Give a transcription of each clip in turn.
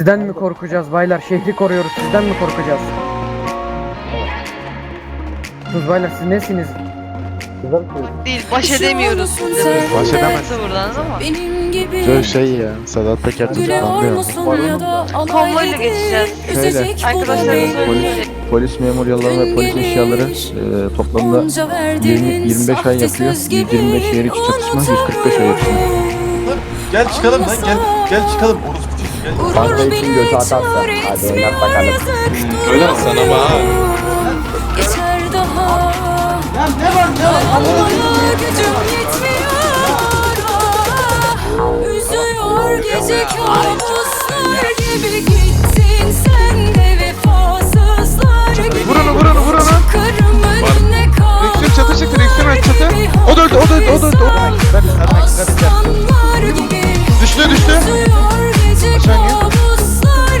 Sizden mi korkacağız baylar? Şehri koruyoruz. Sizden mi korkacağız? Sus baylar siz nesiniz? Değil, baş edemiyoruz. Baş edemez. Buradan ama. Benim gibi Çok şey ya. Sedat Peker güle ya da Konvoyla geçeceğiz. Da Arkadaşlarımız söyleyecek. Polis memuryaları ve polis eşyaları e, toplamda Onca 20, verdiğin 25 ay yapıyor. söz gibi 125 şehir içi çatışma 145 ay yapıyor. Gel çıkalım lan gel. Gel çıkalım. Gel. Fazla için götü atarsa Hadi oynat bakalım. Öyle sana bak. Geçer daha. Ya ne var ne var? Gücüm yetmiyor. Üzüyor gece kabuslar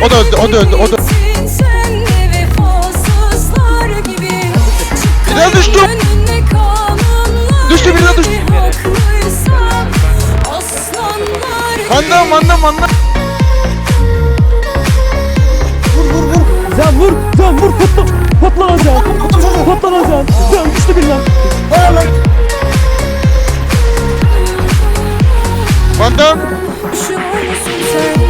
O da öldü o da öldü o da. Gittin sen de vefasızlar gibi Bir daha düştü. Düştü, bir daha düştü. haklıysan Aslanlar gibi Vandam vandam vandam. Can vur! Can vur! Patla! Patla lan Can! Patla lan Can! Can düştü bir lan! Vandam. Üşüyor musun sen